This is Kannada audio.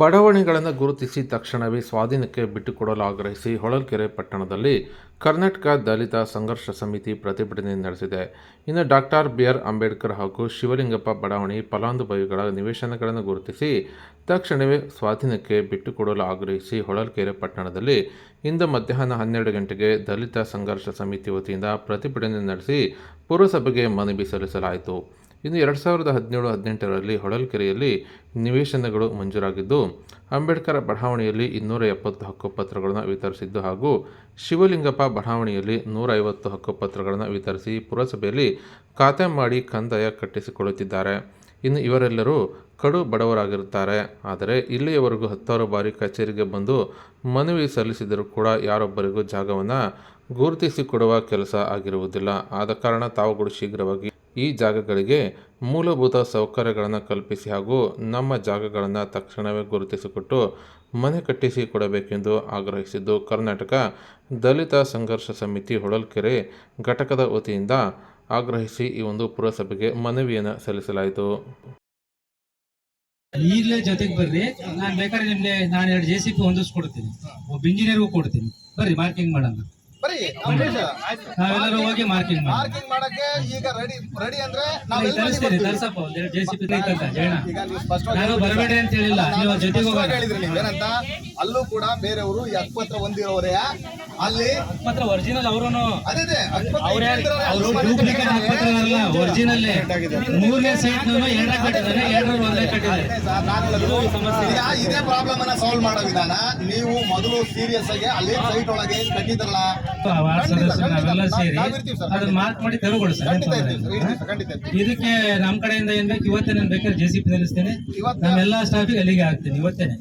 ಬಡಾವಣೆಗಳನ್ನು ಗುರುತಿಸಿ ತಕ್ಷಣವೇ ಸ್ವಾಧೀನಕ್ಕೆ ಬಿಟ್ಟುಕೊಡಲು ಆಗ್ರಹಿಸಿ ಹೊಳಲ್ಕೆರೆ ಪಟ್ಟಣದಲ್ಲಿ ಕರ್ನಾಟಕ ದಲಿತ ಸಂಘರ್ಷ ಸಮಿತಿ ಪ್ರತಿಭಟನೆ ನಡೆಸಿದೆ. ಇನ್ನು ಡಾಕ್ಟರ್ ಬಿ ಆರ್ ಅಂಬೇಡ್ಕರ್ ಹಾಗೂ ಶಿವಲಿಂಗಪ್ಪ ಬಡಾವಣೆ ಫಲಾನುಭವಿಗಳ ನಿವೇಶನಗಳನ್ನು ಗುರುತಿಸಿ ತಕ್ಷಣವೇ ಸ್ವಾಧೀನಕ್ಕೆ ಬಿಟ್ಟುಕೊಡಲು ಆಗ್ರಹಿಸಿ ಹೊಳಲ್ಕೆರೆ ಪಟ್ಟಣದಲ್ಲಿ ಇಂದು ಮಧ್ಯಾಹ್ನ ಹನ್ನೆರಡು ಗಂಟೆಗೆ ದಲಿತ ಸಂಘರ್ಷ ಸಮಿತಿ ವತಿಯಿಂದ ಪ್ರತಿಭಟನೆ ನಡೆಸಿ ಪುರಸಭೆಗೆ ಮನವಿ ಸಲ್ಲಿಸಲಾಯಿತು. ಇನ್ನು ಎರಡು ಸಾವಿರದ ಹದಿನೇಳು, ಹದಿನೆಂಟರಲ್ಲಿ ಹೊಳಲ್ಕೆರೆಯಲ್ಲಿ ನಿವೇಶನಗಳು ಮಂಜೂರಾಗಿದ್ದು, ಅಂಬೇಡ್ಕರ್ ಬಡಾವಣೆಯಲ್ಲಿ ಇನ್ನೂರ ಎಪ್ಪತ್ತು ಹಕ್ಕುಪತ್ರಗಳನ್ನು ವಿತರಿಸಿದ್ದು ಹಾಗೂ ಶಿವಲಿಂಗಪ್ಪ ಬಡಾವಣೆಯಲ್ಲಿ ನೂರ ಐವತ್ತು ಹಕ್ಕುಪತ್ರಗಳನ್ನು ವಿತರಿಸಿ ಪುರಸಭೆಯಲ್ಲಿ ಖಾತೆ ಮಾಡಿ ಕಂದಾಯ ಕಟ್ಟಿಸಿಕೊಳ್ಳುತ್ತಿದ್ದಾರೆ. ಇನ್ನು ಇವರೆಲ್ಲರೂ ಕಡು ಬಡವರಾಗಿರುತ್ತಾರೆ. ಆದರೆ ಇಲ್ಲಿಯವರೆಗೂ ಹತ್ತಾರು ಬಾರಿ ಕಚೇರಿಗೆ ಬಂದು ಮನವಿ ಸಲ್ಲಿಸಿದರೂ ಕೂಡ ಯಾರೊಬ್ಬರಿಗೂ ಜಾಗವನ್ನು ಗುರುತಿಸಿಕೊಡುವ ಕೆಲಸ ಆಗಿರುವುದಿಲ್ಲ. ಆದ ಕಾರಣ ತಾವುಗಳು ಶೀಘ್ರವಾಗಿ ಈ ಜಾಗಗಳಿಗೆ ಮೂಲಭೂತ ಸೌಕರ್ಯಗಳನ್ನು ಕಲ್ಪಿಸಿ ಹಾಗೂ ನಮ್ಮ ಜಾಗಗಳನ್ನು ತಕ್ಷಣವೇ ಗುರುತಿಸಿಕೊಟ್ಟು ಮನೆ ಕಟ್ಟಿಸಿ ಕೊಡಬೇಕೆಂದು ಆಗ್ರಹಿಸಿದ್ದು ಕರ್ನಾಟಕ ದಲಿತ ಸಂಘರ್ಷ ಸಮಿತಿ ಹೊಳಲ್ಕೆರೆ ಘಟಕದ ವತಿಯಿಂದ ಆಗ್ರಹಿಸಿ ಈ ಒಂದು ಪುರಸಭೆಗೆ ಮನವಿಯನ್ನು ಸಲ್ಲಿಸಲಾಯಿತು. ಈಗಲೇ ಜೊತೆಗೆ ಬರ್ರಿ. ನಾನು ಬೇಕಾದ್ರೆ ನಿಮ್ಗೆ ನಾನು ಎರಡು ಜೆ ಸಿ ಪಿ ಹೊಂದಿಸ್ಕೊಡ್ತೀನಿ. ಒಬ್ಬ ಇಂಜಿನಿಯರ್ಗೂ ಕೊಡ್ತೀನಿ. ಬರ್ರಿ ಮಾರ್ಕಿಂಗ್ ಮಾಡೋಣ. ಅಂಬರೀಷ್ ನಾವೆಲ್ಲರೂ ಹೋಗಿ ಮಾರ್ಕಿಂಗ್ ಮಾರ್ಕಿಂಗ್ ಮಾಡಕ್ಕೆ ಈಗ ರೆಡಿ ರೆಡಿ ಅಂದ್ರೆ ನಾವು ಅಲ್ಲಿ ಬರ್ತೀವಿ? ತರ್ಸಪ್ಪ ಒಂದ್ ಎರಡು ಜೆ ಸಿ ಪಿ ಐತಂತ ಸ್ಪಷ್ಟವಾಗಿ ನಾನು ಬರಬೇಡಿ ಅಂತ ಹೇಳಿಲ್ಲ ನೀವು ಜೊತೆಗೆ ಹೋಗೋಣ ಹೇಳಿದ್ರಿ ನೀವು ಏನಂತ ಅಲ್ಲೂ ಕೂಡ ಬೇರೆಯವರು ಈ ಹಕ್ಕುಪತ್ರ ಹೊಂದಿರೋರೇ ಅಲ್ಲಿ ಮಾತ್ರ ಒರಿಜಿನಲ್ ಅವರುನು ಅದೇ ಅದೇ ಅವ್ರ ಅವರು ಅಲ್ಲಿ ಡೂಪ್ಲಿಕೇಟ್ ಕಟ್ಟಿದ್ದಾರೆ. ಹಾಕ್ಪತ್ರಲ್ಲ ಒರಿಜಿನಲ್ ಮೂರನೇ ಸೈಟ್ ಎರಡನೇ ಕಟ್ಟಿದ್ದಾರೆ ಎರಡರಲ್ಲಿ ಒಂದೇ ಕಟ್ಟಿದ್ದಾರೆ ನಾನು ಇದು ಸಮಸ್ಯೆ. ಈಗ ಇದೇ ಪ್ರಾಬ್ಲಮ್ ಅನ್ನ ಸಾಲ್ವ್ ಮಾಡೋ ವಿಧಾನ ನೀವು ಮೊದಲು ಸೀರಿಯಸ್ ಆಗಿ ಅಲ್ಲಿ ಸೈಟ್ ಒಳಗೆ ಕಟ್ಟಿದ್ರಲ್ಲ ವಾರ್ಡ್ ಸದಸ್ಯರು ನಾವೆಲ್ಲ ಸೇರಿ ನಾವ್ ಇರ್ತೀವಿ ಸರ್, ಅದನ್ನ ಮಾರ್ಕ್ ಮಾಡಿ. ಇದಕ್ಕೆ ನಮ್ಮ ಕಡೆಯಿಂದ ಏನ್ ಬೇಕು ಇವತ್ತೇ ನಾನು ಬೇಕಾದ್ರೆ ಜೆ ಸಿ ಪಿ ನಿಲ್ಲಿಸ್ತೇನೆ. ಇವತ್ತೇ? ನಮ್ಮೆಲ್ಲ ಸ್ಟಾಫಿಗೆ ಅಲ್ಲಿಗೆ ಹಾಕ್ತೇನೆ ಇವತ್ತೇನೆ.